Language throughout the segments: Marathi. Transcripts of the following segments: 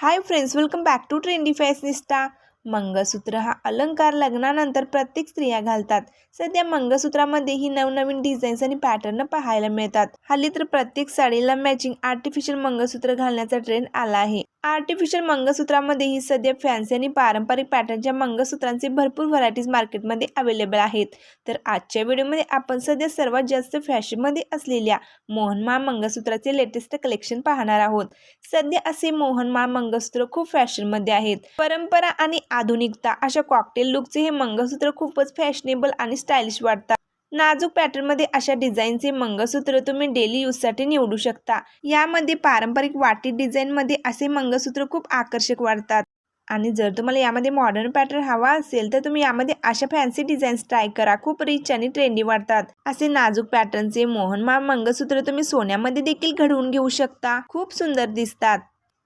Hi friends welcome back to trendy fashionista mangalsutra हा अलंकार लग्नानंतर प्रत्येक स्त्रिया घालतात. सध्या मंगळसूत्रामध्येही नवनवीन डिझाईन्स आणि पॅटर्न पाहायला मिळतात. हल्ली तर प्रत्येक साडीला मॅचिंग आर्टिफिशियल मंगळसूत्र घालण्याचा ट्रेंड आला आहे. आर्टिफिशियल मंगळसूत्रामध्येही सध्या फॅन्सी आणि पारंपरिक पॅटर्नच्या मंगळसूत्रांचे भरपूर व्हरायटीज मार्केटमध्ये अवेलेबल आहेत. तर आजच्या व्हिडिओमध्ये आपण सध्या सर्वात जास्त फॅशनमध्ये असलेल्या मोहनमाळ मंगळसूत्राचे लेटेस्ट कलेक्शन पाहणार आहोत. सध्या असे मोहनमाळ मंगळसूत्र खूप फॅशनमध्ये आहेत. परंपरा आणि आधुनिकता अशा कॉकटेल लुकचे हे मंगळसूत्र खूपच फॅशनेबल आणि स्टायलिश वाटतात. नाजूक पॅटर्नमध्ये अशा डिझाईनचे मंगळसूत्र तुम्ही डेली यूजसाठी निवडू शकता. यामध्ये पारंपरिक वाटी डिझाईनमध्ये असे मंगळसूत्र खूप आकर्षक वाटतात. आणि जर तुम्हाला यामध्ये मॉडर्न पॅटर्न हवा असेल तर तुम्ही यामध्ये अशा फॅन्सी डिझाईन्स ट्राय करा. खूप रिच आणि ट्रेंडी वाटतात. असे नाजूक पॅटर्नचे मोहनमाळ मंगळसूत्र तुम्ही सोन्यामध्ये देखील घडवून घेऊ शकता. खूप सुंदर दिसतात.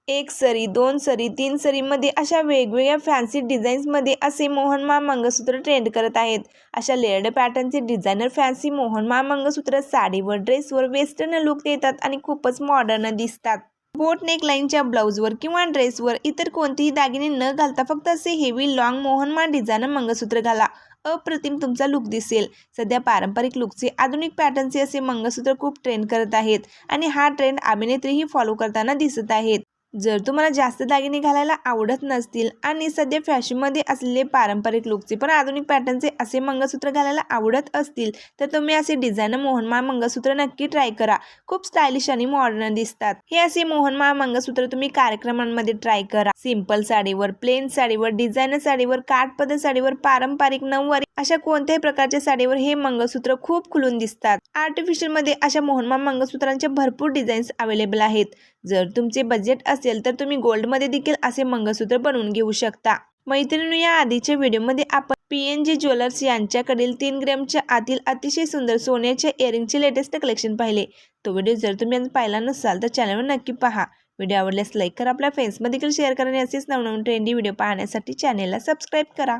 एक सरी दोन सरी तीन सरीमध्ये अशा वेगवेगळ्या फॅन्सी डिझाईन्समध्ये असे मोहनमाळ मंगळसूत्र ट्रेंड करत आहेत. अशा लेअर्ड पॅटर्नचे डिझायनर फॅन्सी मोहनमाळ मंगळसूत्र साडीवर ड्रेसवर वेस्टर्न लुक देतात आणि खूपच मॉडर्न दिसतात. बोट नेकलाईनच्या ब्लाऊजवर किंवा ड्रेसवर इतर कोणतेही दागिने न घालता फक्त असे हेवी लॉंग मोहनमाळ डिझायनर मंगळसूत्र घाला. अप्रतिम तुमचा लुक दिसेल. सध्या पारंपरिक लुकचे आधुनिक पॅटर्नचे असे मंगळसूत्र खूप ट्रेंड करत आहेत आणि हा ट्रेंड अभिनेत्रीही फॉलो करताना दिसत आहेत. जर तुम्हाला जास्त दागिने घालायला आवडत नसतील आणि सध्या फॅशनमध्ये असलेले पारंपरिक लुकचे पण आधुनिक पॅटर्नचे असे मंगळसूत्र घालायला आवडत असतील तर तुम्ही असे डिझायनर मोहनमाळ मंगळसूत्र नक्की ट्राय करा. खूप स्टायलिश आणि मॉडर्न दिसतात. हे असे मोहनमाळ मंगळसूत्र तुम्ही कार्यक्रमांमध्ये ट्राय करा. सिंपल साडीवर प्लेन साडीवर डिझायनर साडीवर काठपदर साडीवर पारंपरिक नऊवारी अशा कोणत्याही प्रकारच्या साडीवर हे मंगळसूत्र खूप खुलून दिसतात. आर्टिफिशियलमध्ये अशा मोहनमा मंगळसूत्रांचे भरपूर डिझाईन्स अवेलेबल आहेत. जर तुमचे बजेट असेल तर तुम्ही गोल्डमध्ये देखील असे मंगळसूत्र बनवून घेऊ शकता. मैत्रिणी या आधीच्या व्हिडिओमध्ये आपण पी एन जी ज्वेलर्स यांच्याकडील तीन ग्रॅमच्या आतील अतिशय सुंदर सोन्याच्या इयरिंगचे लेटेस्ट कलेक्शन पाहिले. तो व्हिडिओ जर तुम्ही आज पाहिला नसाल तर चॅनलवर नक्की पहा. व्हिडिओ आवडल्यास लाईक करा. आपल्या फ्रेंड्समध्ये देखील शेअर करा आणि असेच नवनवीन ट्रेंडी व्हिडिओ पाहण्यासाठी चॅनेलला सबस्क्राईब करा.